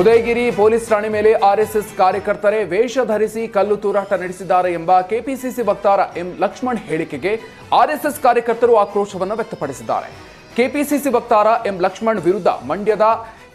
Udayagiri police ಠಾಣೆ ಮೇಲೆ RSS ಕಾರ್ಯಕರ್ತರೇ ವೇಷ ಧರಿಸಿ ಕಲ್ಲು ತೂರಾಟ ನಡೆಸಿದ್ದಾರೆ ಎಂಬ ಕೆಪಿಸಿಸಿ ವಕ್ತಾರ ಎಂ ಲಕ್ಷ್ಮಣ್ ಹೇಳಿಕೆಗೆ ಆರ್ಎಸ್ಎಸ್ ಕಾರ್ಯಕರ್ತರು ಆಕ್ರೋಶವನ್ನು ವ್ಯಕ್ತಪಡಿಸಿದ್ದಾರೆ. ಕೆಪಿಸಿಸಿ ವಕ್ತಾರ ಎಂ ಲಕ್ಷ್ಮಣ್ ವಿರುದ್ಧ ಮಂಡ್ಯದ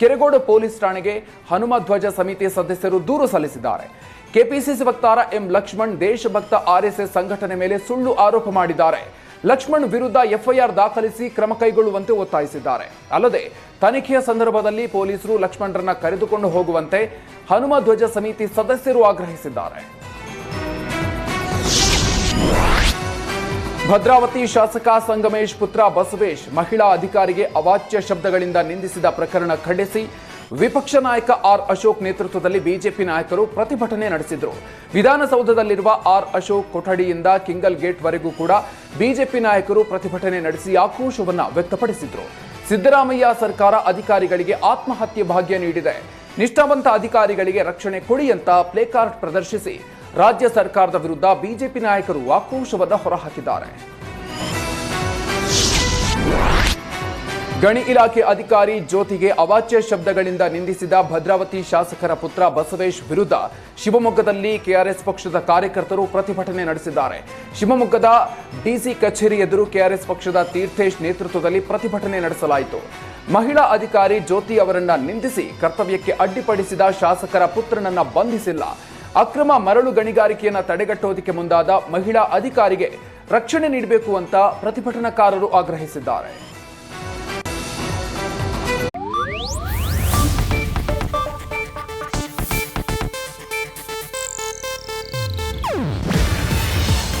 ಕೆರೆಗೋಡು ಪೊಲೀಸ್ ಠಾಣೆಗೆ ಹನುಮ ಧ್ವಜ ಸಮಿತಿ ಸದಸ್ಯರು ದೂರು ಸಲ್ಲಿಸಿದ್ದಾರೆ. ಕೆಪಿಸಿಸಿ ವಕ್ತಾರ ಎಂ ಲಕ್ಷ್ಮಣ್ ದೇಶಭಕ್ತ ಆರ್ಎಸ್ಎಸ್ ಸಂಘಟನೆ ಮೇಲೆ ಸುಳ್ಳು ಆರೋಪ ಮಾಡಿದ್ದಾರೆ. ಲಕ್ಷ್ಮಣ್ ವಿರುದ್ಧ ಎಫ್ಐಆರ್ ದಾಖಲಿಸಿ ಕ್ರಮ ಕೈಗೊಳ್ಳುವಂತೆ ಒತ್ತಾಯಿಸಿದ್ದಾರೆ. ಅಲ್ಲದೆ, ತನಿಖೆಯ ಸಂದರ್ಭದಲ್ಲಿ ಪೊಲೀಸರು ಲಕ್ಷ್ಮಣ್ರನ್ನ ಕರೆದುಕೊಂಡು ಹೋಗುವಂತೆ ಹನುಮ ಧ್ವಜ ಸಮಿತಿ ಸದಸ್ಯರು ಆಗ್ರಹಿಸಿದ್ದಾರೆ. ಭದ್ರಾವತಿ ಶಾಸಕ ಸಂಗಮೇಶ್ ಪುತ್ರ ಬಸವೇಶ್ ಮಹಿಳಾ ಅಧಿಕಾರಿಗೆ ಅವಾಚ್ಯ ಶಬ್ದಗಳಿಂದ ನಿಂದಿಸಿದ ಪ್ರಕರಣ ಖಂಡಿಸಿ ವಿಪಕ್ಷ ನಾಯಕ ಆರ್ ಅಶೋಕ್ ನೇತೃತ್ವದಲ್ಲಿ ಬಿಜೆಪಿ ನಾಯಕರು ಪ್ರತಿಭಟನೆ ನಡೆಸಿದರು. ವಿಧಾನಸೌಧದಲ್ಲಿರುವ ಆರ್ ಅಶೋಕ್ ಕೊಠಡಿಯಿಂದ ಕಿಂಗಲ್ ಗೇಟ್ವರೆಗೂ ಕೂಡ ಬಿಜೆಪಿ ನಾಯಕರು ಪ್ರತಿಭಟನೆ ನಡೆಸಿ ಆಕ್ರೋಶವನ್ನ ವ್ಯಕ್ತಪಡಿಸಿದ್ರು. ಸಿದ್ದರಾಮಯ್ಯ ಸರ್ಕಾರ ಅಧಿಕಾರಿಗಳಿಗೆ ಆತ್ಮಹತ್ಯೆ ಭಾಗ್ಯ ನೀಡಿದೆ. ನಿಷ್ಠಾವಂತ ಅಧಿಕಾರಿಗಳಿಗೆ ರಕ್ಷಣೆ ಕೊಡಿ ಅಂತ ಪ್ಲೇಕಾರ್ಡ್ ಪ್ರದರ್ಶಿಸಿ. ರಾಜ್ಯ ಸರ್ಕಾರದ ವಿರುದ್ಧ ಬಿಜೆಪಿ ನಾಯಕರು ಆಕ್ರೋಶವನ್ನು ಹೊರಹಾಕಿದ್ದಾರೆ. ಗಣಿ ಇಲಾಖೆ ಅಧಿಕಾರಿ ಜ್ಯೋತಿಗೆ ಅವಾಚ್ಯ ಶಬ್ದಗಳಿಂದ ನಿಂದಿಸಿದ ಭದ್ರಾವತಿ ಶಾಸಕರ ಪುತ್ರ ಬಸವೇಶ್ ವಿರುದ್ಧ ಶಿವಮೊಗ್ಗದಲ್ಲಿ ಕೆಆರ್ಎಸ್ ಪಕ್ಷದ ಕಾರ್ಯಕರ್ತರು ಪ್ರತಿಭಟನೆ ನಡೆಸಿದ್ದಾರೆ. ಶಿವಮೊಗ್ಗದ ಡಿಸಿ ಕಚೇರಿ ಎದುರು ಕೆಆರ್ಎಸ್ ಪಕ್ಷದ ತೀರ್ಥೇಶ್ ನೇತೃತ್ವದಲ್ಲಿ ಪ್ರತಿಭಟನೆ ನಡೆಸಲಾಯಿತು. ಮಹಿಳಾ ಅಧಿಕಾರಿ ಜ್ಯೋತಿ ಅವರನ್ನ ನಿಂದಿಸಿ ಕರ್ತವ್ಯಕ್ಕೆ ಅಡ್ಡಿಪಡಿಸಿದ ಶಾಸಕರ ಪುತ್ರನನ್ನ ಬಂಧಿಸಿಲ್ಲ. ಅಕ್ರಮ ಮರಳು ಗಣಿಗಾರಿಕೆಯನ್ನು ತಡೆಗಟ್ಟುವುದಕ್ಕೆ ಮುಂದಾದ ಮಹಿಳಾ ಅಧಿಕಾರಿಗೆ ರಕ್ಷಣೆ ನೀಡಬೇಕು ಅಂತ ಪ್ರತಿಭಟನಾಕಾರರು ಆಗ್ರಹಿಸಿದ್ದಾರೆ.